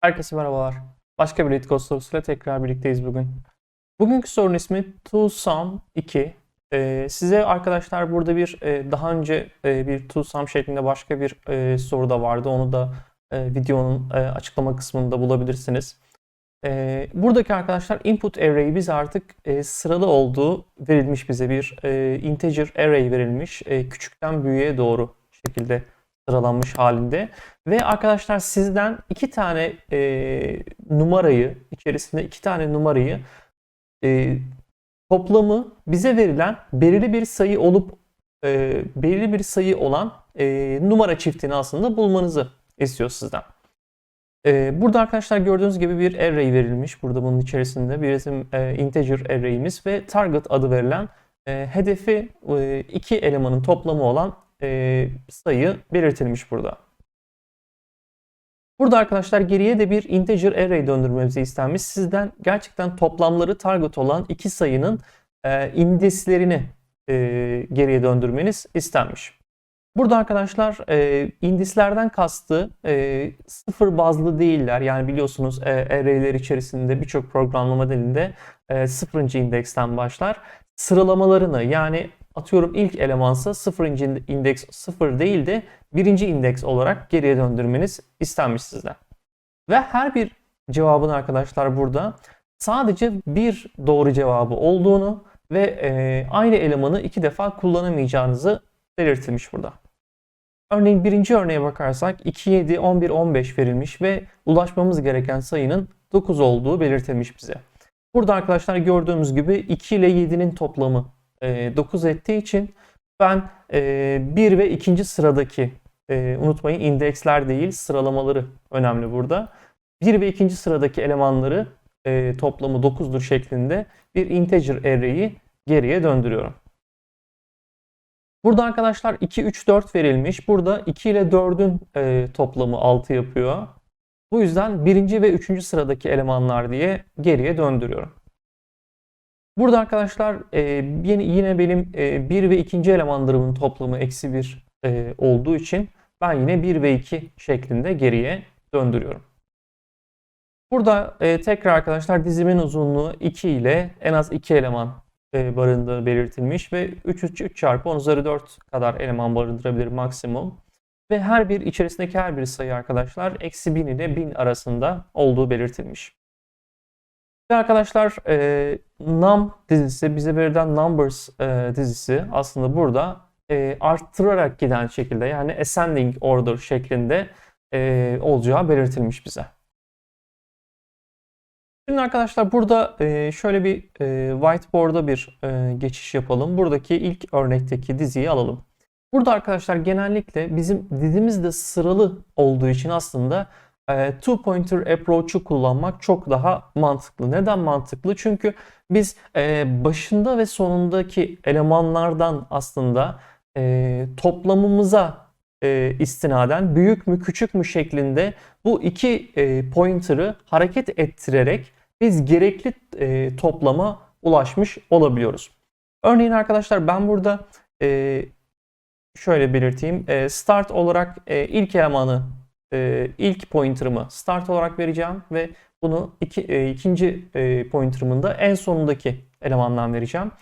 Herkese merhabalar. Başka bir Litgos sorusuyla tekrar birlikteyiz bugün. Bugünkü sorunun ismi ToSum 2. Ee, size arkadaşlar burada bir e, daha önce e, bir ToSum şeklinde başka bir e, soru da vardı. Onu da e, videonun e, açıklama kısmında bulabilirsiniz. E, buradaki arkadaşlar input array biz artık e, sıralı olduğu verilmiş bize bir e, integer array verilmiş. E, küçükten büyüğe doğru şekilde sıralanmış halinde. Ve arkadaşlar sizden iki tane e, numarayı, içerisinde iki tane numarayı e, toplamı bize verilen belirli bir sayı olup e, belirli bir sayı olan e, numara çiftini aslında bulmanızı istiyor sizden. E, burada arkadaşlar gördüğünüz gibi bir array verilmiş. Burada bunun içerisinde bir bizim e, integer array'imiz ve target adı verilen e, hedefi e, iki elemanın toplamı olan e, sayı belirtilmiş burada. Burada arkadaşlar geriye de bir integer array döndürmemizi istenmiş. Sizden gerçekten toplamları target olan iki sayının e, indislerini e, geriye döndürmeniz istenmiş. Burada arkadaşlar e, indislerden kastı e, sıfır bazlı değiller. Yani biliyorsunuz e, array'ler içerisinde birçok programlama dilinde e, sıfırıncı indeksten başlar. Sıralamalarını yani atıyorum ilk elemansa sıfırıncı indeks sıfır değil de birinci indeks olarak geriye döndürmeniz istenmiş sizden. Ve her bir cevabın arkadaşlar burada sadece bir doğru cevabı olduğunu ve e, aynı elemanı iki defa kullanamayacağınızı belirtilmiş burada. Örneğin birinci örneğe bakarsak 2, 7, 11, 15 verilmiş ve ulaşmamız gereken sayının 9 olduğu belirtilmiş bize. Burada arkadaşlar gördüğümüz gibi 2 ile 7'nin toplamı 9 ettiği için ben 1 ve 2. sıradaki unutmayın indeksler değil sıralamaları önemli burada. 1 ve 2. sıradaki elemanları toplamı 9'dur şeklinde bir integer array'i geriye döndürüyorum. Burada arkadaşlar 2, 3, 4 verilmiş. Burada 2 ile 4'ün toplamı 6 yapıyor. Bu yüzden 1. ve 3. sıradaki elemanlar diye geriye döndürüyorum. Burada arkadaşlar e, yine, benim e, 1 ve 2. elemanlarımın toplamı eksi 1 e, olduğu için ben yine 1 ve 2 şeklinde geriye döndürüyorum. Burada e, tekrar arkadaşlar dizimin uzunluğu 2 ile en az 2 eleman e, barındığı belirtilmiş ve 3, 3, 3 çarpı 10 üzeri 4 kadar eleman barındırabilir maksimum. Ve her bir içerisindeki her bir sayı arkadaşlar eksi 1000 ile 1000 arasında olduğu belirtilmiş. Ve arkadaşlar e, num dizisi bize verilen numbers e, dizisi aslında burada e, arttırarak giden şekilde yani ascending order şeklinde e, olacağı belirtilmiş bize. Şimdi arkadaşlar burada e, şöyle bir e, whiteboard'a bir e, geçiş yapalım. Buradaki ilk örnekteki diziyi alalım. Burada arkadaşlar genellikle bizim dizimiz de sıralı olduğu için aslında two pointer approach'u kullanmak çok daha mantıklı. Neden mantıklı? Çünkü biz başında ve sonundaki elemanlardan aslında toplamımıza istinaden büyük mü küçük mü şeklinde bu iki pointer'ı hareket ettirerek biz gerekli toplama ulaşmış olabiliyoruz. Örneğin arkadaşlar ben burada şöyle belirteyim. Start olarak ilk elemanı e, ilk pointer'ımı start olarak vereceğim ve bunu iki, e, ikinci e, pointer'ımın da en sonundaki elemandan vereceğim.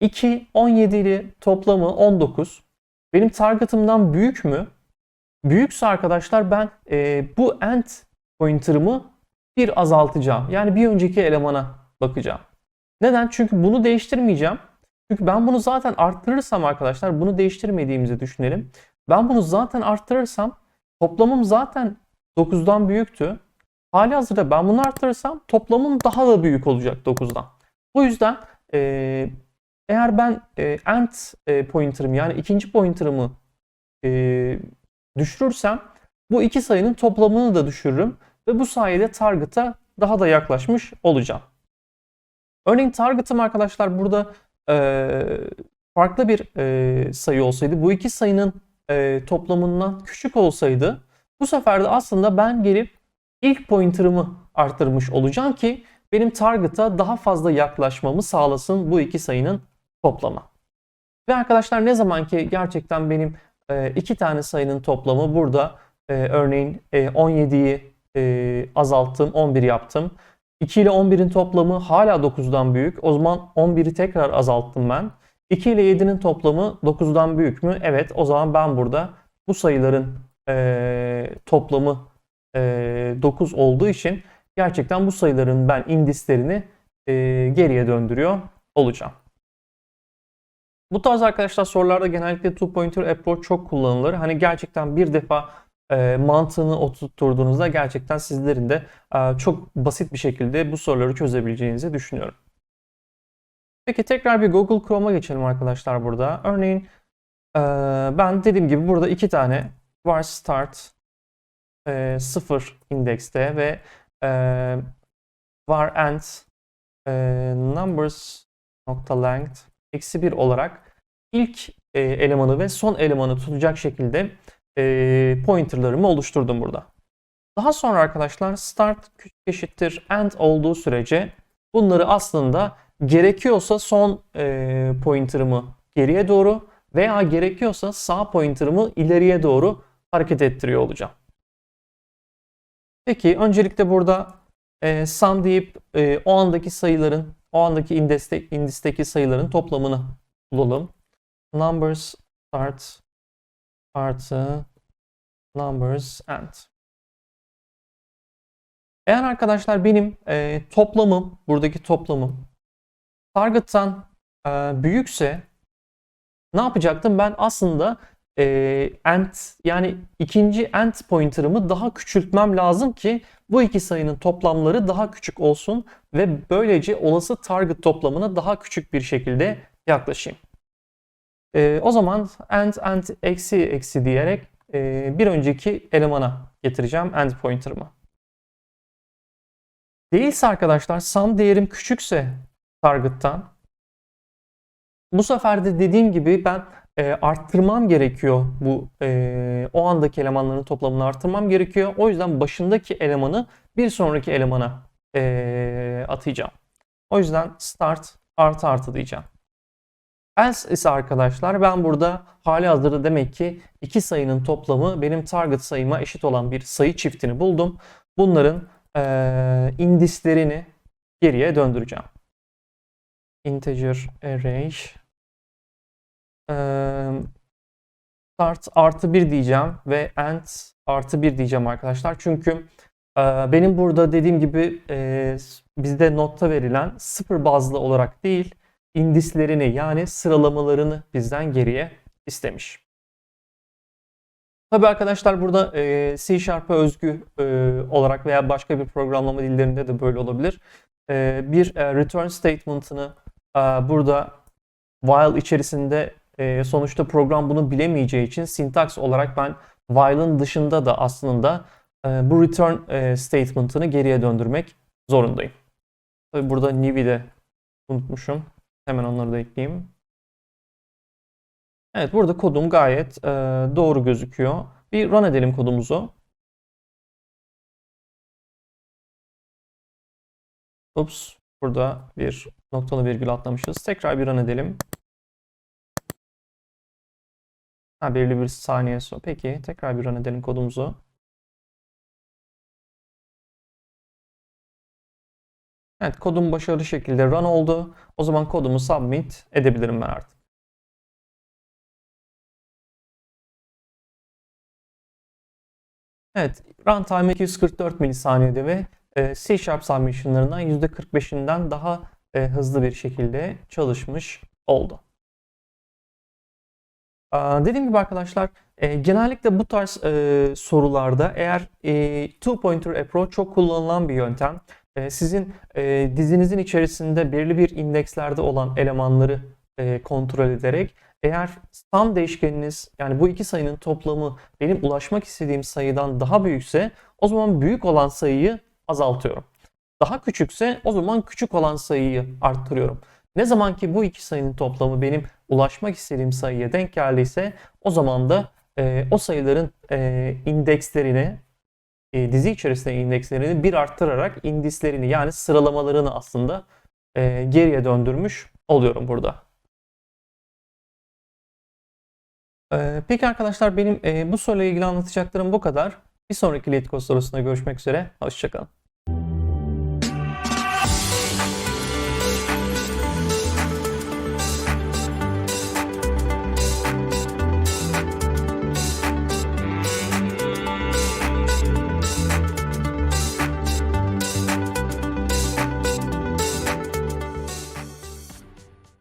2, 17 ile toplamı 19. Benim target'ımdan büyük mü? Büyükse arkadaşlar ben e, bu end pointer'ımı bir azaltacağım. Yani bir önceki elemana bakacağım. Neden? Çünkü bunu değiştirmeyeceğim. Çünkü ben bunu zaten arttırırsam arkadaşlar bunu değiştirmediğimizi düşünelim. Ben bunu zaten arttırırsam Toplamım zaten 9'dan büyüktü. Hali hazırda ben bunu arttırırsam toplamım daha da büyük olacak 9'dan. O yüzden e, eğer ben e, end e, pointer'ımı yani ikinci pointer'ımı e, düşürürsem bu iki sayının toplamını da düşürürüm ve bu sayede target'a daha da yaklaşmış olacağım. Örneğin target'ım arkadaşlar burada e, farklı bir e, sayı olsaydı bu iki sayının e, toplamından küçük olsaydı bu sefer de aslında ben gelip ilk pointer'ımı arttırmış olacağım ki benim target'a daha fazla yaklaşmamı sağlasın bu iki sayının toplamı. Ve arkadaşlar ne zaman ki gerçekten benim e, iki tane sayının toplamı burada e, örneğin e, 17'yi e, azalttım 11 yaptım. 2 ile 11'in toplamı hala 9'dan büyük. O zaman 11'i tekrar azalttım ben. 2 ile 7'nin toplamı 9'dan büyük mü? Evet. O zaman ben burada bu sayıların e, toplamı e, 9 olduğu için gerçekten bu sayıların ben indislerini e, geriye döndürüyor olacağım. Bu tarz arkadaşlar sorularda genellikle two pointer approach çok kullanılır. Hani gerçekten bir defa e, mantığını oturtturduğunuzda gerçekten sizlerin de e, çok basit bir şekilde bu soruları çözebileceğinizi düşünüyorum. Peki tekrar bir Google Chrome'a geçelim arkadaşlar burada. Örneğin ben dediğim gibi burada iki tane var start e, 0 indekste ve e, var end numbers nokta length eksi 1 olarak ilk elemanı ve son elemanı tutacak şekilde pointerlarımı oluşturdum burada. Daha sonra arkadaşlar start küçük eşittir end olduğu sürece bunları aslında gerekiyorsa son e, pointerımı geriye doğru veya gerekiyorsa sağ pointerımı ileriye doğru hareket ettiriyor olacağım. Peki öncelikle burada e, sum deyip e, o andaki sayıların, o andaki indeste, indisteki sayıların toplamını bulalım. Numbers start artı numbers end. Eğer arkadaşlar benim e, toplamım, buradaki toplamım target'tan e, büyükse ne yapacaktım? Ben aslında e, end yani ikinci end pointer'ımı daha küçültmem lazım ki bu iki sayının toplamları daha küçük olsun ve böylece olası target toplamına daha küçük bir şekilde yaklaşayım. E, o zaman end end eksi eksi diyerek e, bir önceki elemana getireceğim end pointer'ımı. Değilse arkadaşlar sum değerim küçükse target'tan bu sefer de dediğim gibi ben e, arttırmam gerekiyor bu e, o andaki elemanların toplamını arttırmam gerekiyor. O yüzden başındaki elemanı bir sonraki elemana e, atacağım. O yüzden start artı artı diyeceğim. Else ise arkadaşlar ben burada hali hazırda demek ki iki sayının toplamı benim target sayıma eşit olan bir sayı çiftini buldum. Bunların e, indislerini geriye döndüreceğim. Integer array start artı 1 diyeceğim ve end artı 1 diyeceğim arkadaşlar. Çünkü benim burada dediğim gibi bizde notta verilen sıfır bazlı olarak değil indislerini yani sıralamalarını bizden geriye istemiş. Tabi arkadaşlar burada C Sharp'a özgü olarak veya başka bir programlama dillerinde de böyle olabilir. Bir return statement'ını burada while içerisinde e, sonuçta program bunu bilemeyeceği için syntax olarak ben while'ın dışında da aslında e, bu return e, statement'ını geriye döndürmek zorundayım. Tabi burada new'i de unutmuşum. Hemen onları da ekleyeyim. Evet burada kodum gayet doğru gözüküyor. Bir run edelim kodumuzu. Ups burada bir noktalı virgül atlamışız. Tekrar bir run edelim. Ha, belirli bir saniye sonra. Peki tekrar bir run edelim kodumuzu. Evet kodum başarılı şekilde run oldu. O zaman kodumu submit edebilirim ben artık. Evet, runtime 244 milisaniyede ve C Sharp submission'larından %45'inden daha e, hızlı bir şekilde çalışmış oldu. Dediğim gibi arkadaşlar e, genellikle bu tarz sorularda eğer two pointer approach çok kullanılan bir yöntem. Sizin dizinizin içerisinde belirli bir indekslerde olan elemanları kontrol ederek eğer sum değişkeniniz yani bu iki sayının toplamı benim ulaşmak istediğim sayıdan daha büyükse o zaman büyük olan sayıyı azaltıyorum. Daha küçükse o zaman küçük olan sayıyı arttırıyorum. Ne zaman ki bu iki sayının toplamı benim ulaşmak istediğim sayıya denk geldiyse o zaman da e, o sayıların e, indekslerini e, dizi içerisinde indekslerini bir arttırarak indislerini yani sıralamalarını aslında e, geriye döndürmüş oluyorum burada. Ee, peki arkadaşlar benim e, bu soruyla ilgili anlatacaklarım bu kadar. Bir sonraki Late Code sorusunda görüşmek üzere. Hoşçakalın.